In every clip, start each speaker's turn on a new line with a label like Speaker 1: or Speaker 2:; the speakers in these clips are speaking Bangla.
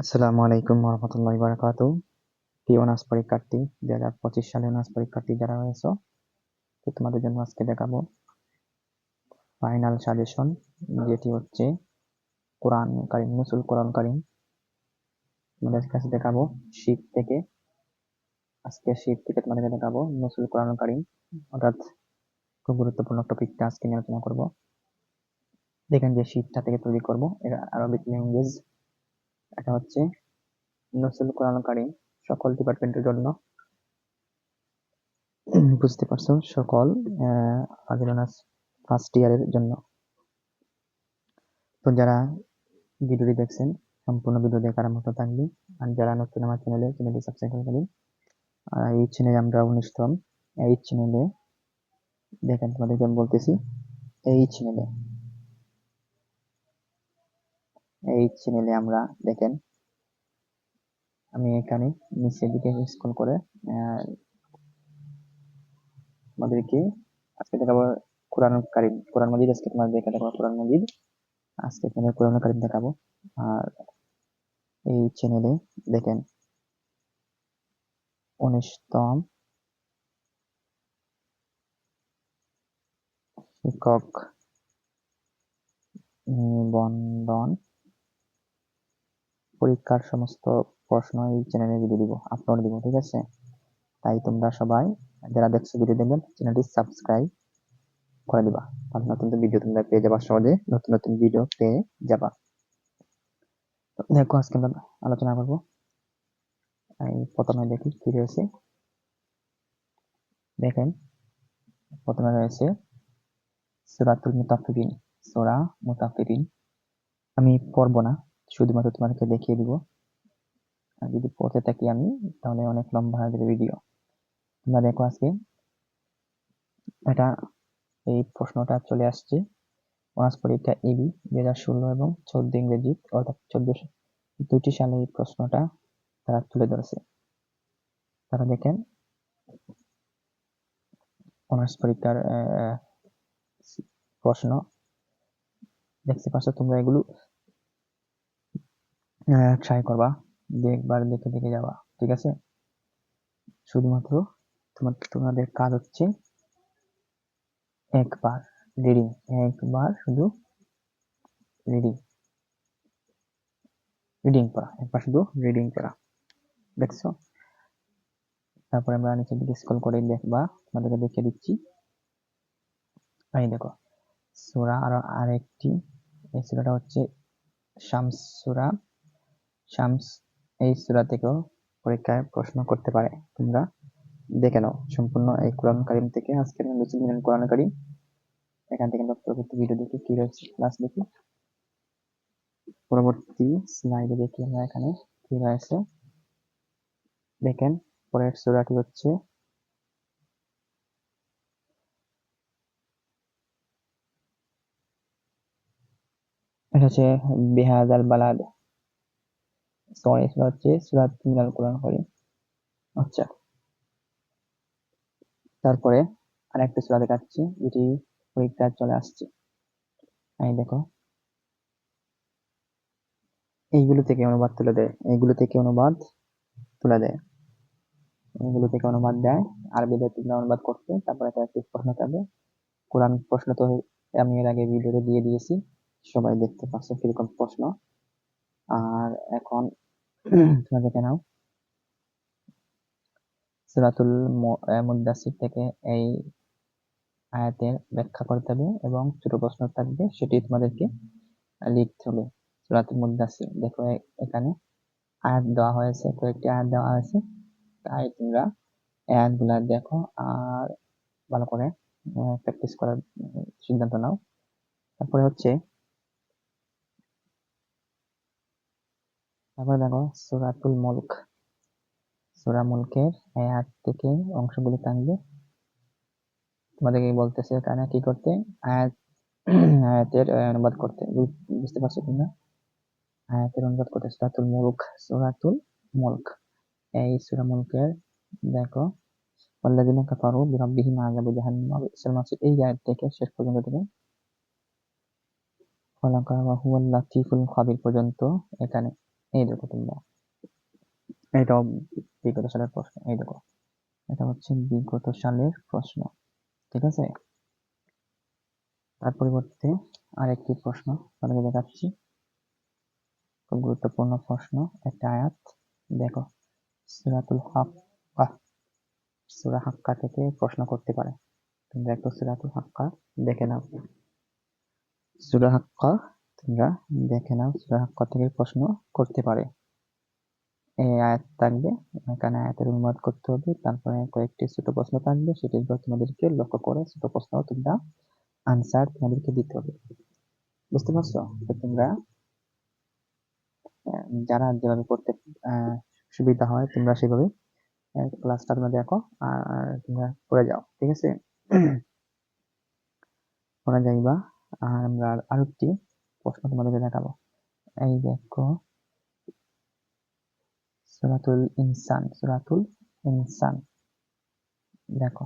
Speaker 1: আসসালামু আলাইকুম রহমতুল্লাহ বারাকাতু প্রিয় অনার্স পরীক্ষার্থী দুই হাজার পঁচিশ সালে অনার্স পরীক্ষার্থী যারা রয়েছে তো তোমাদের জন্য আজকে দেখাবো ফাইনাল সাজেশন, যেটি হচ্ছে কোরআন কারিম, নুসুল কোরআন কারিম। তোমাদের কাছে দেখাবো শীত থেকে আজকে শীত থেকে তোমাদেরকে দেখাবো নুসুল কোরআন কারিম। অর্থাৎ খুব গুরুত্বপূর্ণ টপিকটা আজকে আলোচনা করব। দেখেন যে শীতটা থেকে তৈরি করব, এর আরবিক ল্যাঙ্গুয়েজ এটা হচ্ছে নসুল কোরআন কারিম, সকল ডিপার্টমেন্টের জন্য। বুঝতে পারছ? সকল আগেরনাস ফার্স্ট ইয়ারের জন্য। তো যারা ভিডিওটি দেখছেন, সম্পূর্ণ ভিডিও দেখার মতো থাকবে। আর যারা নতুন আমার চ্যানেলে চ্যানেলটি সাবস্ক্রাইব করবেন আর এই চ্যানেলে আমরা উনিশতম এই চ্যানেলে দেখেন তোমাদেরকে আমি বলতেছি, এই চ্যানেলে এই চ্যানেলে আমরা, দেখেন, আমি এখানে নিচের দিকে স্ক্রল করে আমাদেরকে আজকে দেখাবো কোরআন কারিম, কোরআন মজিদ, আজকে তোমাদের দেখা দেখাবো কোরআন মজিদ, আজকে তোমাদের কোরআন কারিম দেখাবো, আর এই চ্যানেলে দেখেন, উনিশতম শিক্ষক নিবন্ধন পরীক্ষার সমস্ত প্রশ্ন এই চ্যানেলে ভিডিও দিব আপলোড দিব, ঠিক আছে? তাই তোমরা সবাই যারা দেখছ ভিডিও দেখবেন চ্যানেলটি সাবস্ক্রাইব করে দিবা। তাহলে নতুন নতুন ভিডিও তোমরা পেয়ে যাবা, সহজে নতুন নতুন ভিডিও পেয়ে যাবা। দেখো, আজকে আমরা আলোচনা করব। প্রথমে দেখি কি রয়েছে। দেখেন, প্রথমে রয়েছে সুরাতুল মুতাফিরিন সোরা মুতাফিরিন আমি পড়ব না। শুধুমাত্র তোমাদেরকে দেখিয়ে দিব। আর যদি পড়তে থাকি আমি, তাহলে অনেক লম্বা হয়ে যাবে ভিডিও তোমরা দেখো আজকে। এটা, এই প্রশ্নটা চলে আসছে। অনার্স পরীক্ষা এবি দুই হাজার ষোলো এবং চোদ্দ ইংরেজি, অর্থাৎ চোদ্দশো দুটি সালে এই প্রশ্নটা তারা তুলে ধরেছে। তারা দেখেন, অনার্স পরীক্ষার প্রশ্ন। দেখতে পাচ্ছ তোমরা এগুলো ট্রাই করবা। দেখবার দেখে দেখে যাবা, ঠিক আছে? শুধুমাত্র তোমার, তোমাদের কাজ হচ্ছে একবার রিডিং একবার শুধু রিডিং রিডিং করা, একবার শুধু রিডিং করা, দেখছ? তারপরে আমরা নিচের দিকে স্কল করে দেখবা, তোমাদেরকে দেখিয়ে দিচ্ছি। এই দেখো, সুরা আরও আরেকটি, এই সুরাটা হচ্ছে শামস সুরা শামস এই সুরা থেকেও পরীক্ষায় প্রশ্ন করতে পারে। তোমরা দেখে নাও সম্পূর্ণ এই কোরআন কারিম থেকে। আজকে আজকের মুসলিম কোরআন কারিম। এখান থেকে আমরা ভিডিও দেখি, কি রয়েছে ক্লাস দেখি। পরবর্তী স্লাইডে দেখি আমরা এখানে কি রয়েছে। দেখেন, পরের সুরাটি হচ্ছে এটা হচ্ছে বেহাদ আল বালাদ। সরি সেটা হচ্ছে সুরাত মিনাল কোরআন করিম। আচ্ছা। তারপরে আরেকটা সুরা দেখাচ্ছি যেটি পরীক্ষা চলে আসছে। এই দেখো। এইগুলো থেকে অনুবাদ তুলে দেয়। এইগুলো থেকে অনুবাদ তুলে দেয়। এইগুলো থেকে অনুবাদ দেয়। আরবিতে তোমরা অনুবাদ করতে তারপরে একটা একটি প্রশ্ন থাকবে। কোরআন প্রশ্ন তো আমি এর আগে ভিডিওতে দিয়ে দিয়েছি। সবাই দেখতে পাচ্ছ কীরকম প্রশ্ন। আর এখন তোমরা দেখে নাও। সুরাতুল মুদাসির থেকে এই আয়াতের ব্যাখ্যা করতে হবে এবং ছোট প্রশ্ন থাকবে, সেটি তোমাদেরকে লিখতে হবে। সুরাতুল মুদাসির দেখো এখানে আয়াত দেওয়া হয়েছে, কয়েকটি আয়াত দেওয়া হয়েছে। তাই তোমরা আয়াতগুলা দেখো আর ভালো করে প্র্যাকটিস করার সিদ্ধান্ত নাও। তারপরে হচ্ছে তারপরে দেখো, সুরাতুল মুলক। সুরা মুলকের আয়াত থেকে অংশগুলি টানবে তোমাদেরকে বলতেছে এখানে কি করতে? আয়াত, আয়াতের অনুবাদ করতে। বুঝতে পারছ তোমরা আয়াতের অনুবাদ করতে। সুরাতুল মুলক সুরাতুল মুলক। এই সুরা মুলকের, দেখো, ওয়াল্লাযিনা কাফারু বিরাব্বিহিম আযাবু জাহান্নাম। মাসির এই আয়াত থেকে শেষ পর্যন্ত থেকে। খলাকা ওয়া হুয়াল লাতিফুল খাবির পর্যন্ত এখানে। এই দেখো তোমরা এটাও বিগত সালের প্রশ্ন, এই দেখো। এটা হচ্ছে বিগত সালের প্রশ্ন, ঠিক আছে? তার পরিবর্তে আরেকটি প্রশ্ন তোমাকে দেখাচ্ছি। খুব গুরুত্বপূর্ণ প্রশ্ন, একটা আয়াত। দেখো, সুরাতুল হাক্কা সুরা হাক্কা থেকে প্রশ্ন করতে পারে। তোমরা একটু সুরাতুল হাক্কা দেখে নাও। সুরা হাক্কা তোমরা দেখে নাও সুরা হাক্কা থেকে প্রশ্ন করতে পারে। এই আয়াত থাকবে, এখানে আয়াতের অনুবাদ করতে হবে, তারপরে কয়েকটি ছোট প্রশ্ন থাকবে সেটির তোমাদেরকে লক্ষ্য করে ছোট প্রশ্ন তোমরা আনসার তোমাদেরকে দিতে হবে। বুঝতে পারছ? তো তোমরা যারা যেভাবে করতে সুবিধা হয়, তোমরা সেভাবে ক্লাসটা তোমরা দেখো, আর তোমরা করে যাও, ঠিক আছে? করা যাইবা, আর আমরা আরেকটি প্রশ্ন তোমাদেরকে দেখাবো এই দেখো, সুরাতুল ইনসান সুরাতুল ইনসান। দেখো,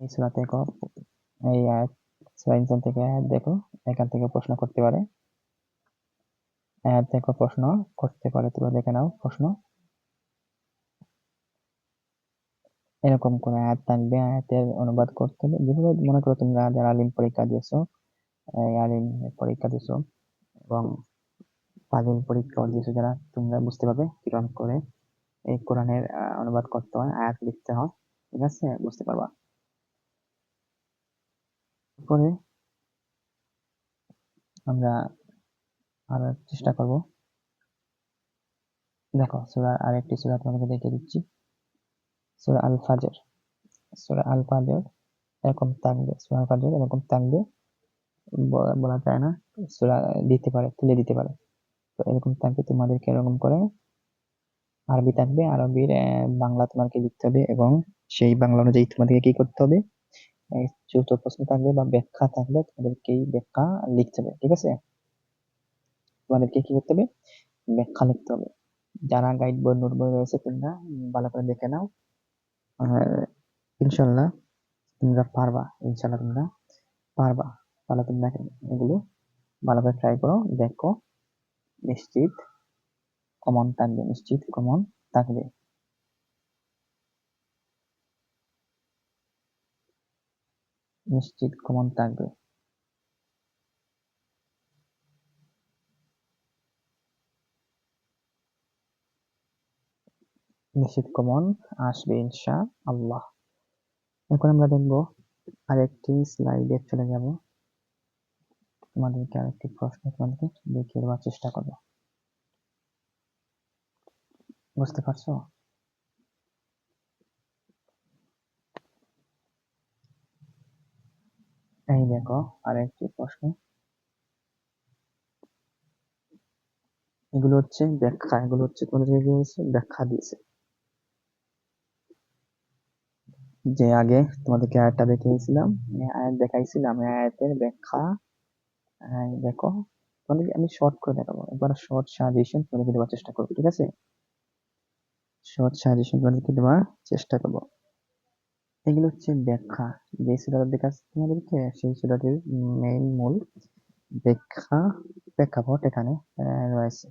Speaker 1: এই সুরা থেকে এই আয়াত, সুরা ইনসান থেকে আয়াত দেখো, এখান থেকে প্রশ্ন করতে পারে। আয়াত দেখো, প্রশ্ন করতে পারে, তোমরা দেখে নাও প্রশ্ন। এরকম করে আয়াত থাকবে, আয়াতের অনুবাদ করতে হবে যেভাবে মনে করো তোমরা যারা আলিম পরীক্ষা দিয়েছ আলিম পরীক্ষা দিছো এবং ফাজিল পরীক্ষা দিয়েছ যারা, তোমরা বুঝতে পারবে কীরকম করে এই কোরআনের অনুবাদ করতে হয়, আয়াত লিখতে হয়। ঠিক আছে? বুঝতে পারবা? পরে আমরা আর চেষ্টা করব। দেখো, সূরা, আরেকটি সূরা তোমাদেরকে দেখিয়ে দিচ্ছি। সূরা আল ফাজর সূরা আল ফাজর এরকম থাকবে, সূরা আল ফাজর এরকম থাকবে। বলা যায় না। সূরা দিতে পারে, তুলে দিতে পারে। তো এরকম থাকবে, তোমাদেরকে এরকম করে আরবি থাকবে। আরবির বাংলা তোমাকে লিখতে হবে এবং সেই বাংলা অনুযায়ী তোমাদেরকে কি করতে হবে? চতুর্থ প্রশ্ন থাকবে বা ব্যাখ্যা থাকবে তোমাদেরকে ব্যাখ্যা লিখতে হবে, ঠিক আছে? তোমাদেরকে কি করতে হবে? ব্যাখ্যা লিখতে হবে। যারা গাইড বই নোট বই রয়েছে, তোমরা ভালো করে দেখে নাও। আর ইনশাল্লাহ তোমরা পারবা ইনশাল্লাহ তোমরা পারবা। তাহলে তোমরা এগুলো ভালো করে ট্রাই করো, দেখো। নিশ্চিত কমন থাকবে, নিশ্চিত কমন থাকবে। নিশ্চিত কমন থাকবে। নিশ্চিত কমন আসবে, ইনশা আল্লাহ। এখন আমরা দেখব আরেকটি স্লাইডে চলে যাব। তোমাদেরকে আরেকটি প্রশ্ন তোমাদেরকে দেখিয়ে দেওয়ার চেষ্টা করব। বুঝতে পারছ? এই দেখো, আরেকটি প্রশ্ন। এগুলো হচ্ছে ব্যাখ্যা, এগুলো হচ্ছে তোমাদের ব্যাখ্যা দিয়েছে। যে আগে তোমাদেরকে আয়াতটা দেখিয়েছিলাম আয়াত দেখাইছিলাম, আয়াতের ব্যাখ্যা দেখো। তোমাদের আমি করে দেখাবো। একবার চেষ্টা করব, ঠিক আছে? চেষ্টা করব। এগুলো হচ্ছে ব্যাখ্যা। যে তোমাদেরকে, সেই মেইন মূল ব্যাখ্যা, প্রেক্ষাপট এখানে রয়েছে।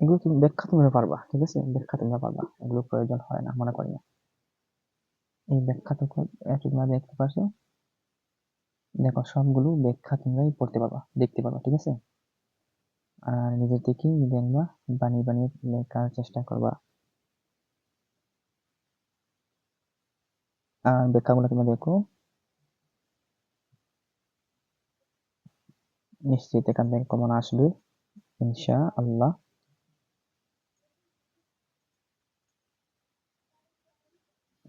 Speaker 1: এগুলো তুমি, ব্যাখ্যা পারবা, ঠিক আছে? ব্যাখ্যা তোমরা পারবা। এগুলো প্রয়োজন হয় না, মনে করি না। এই ব্যাখ্যা তো তোমরা দেখতে পাচ্ছ দেখো, সবগুলো ব্যাখ্যা তোমরাই পড়তে পারবা, দেখতে পারবা, ঠিক আছে? আর নিজের থেকেই দেখবা বানিয়ে বানিয়ে লেখার চেষ্টা করবা। আর ব্যাখ্যাগুলো তোমরা দেখো। নিশ্চিত এখান থেকে কমন আসবে ইনশা আল্লাহ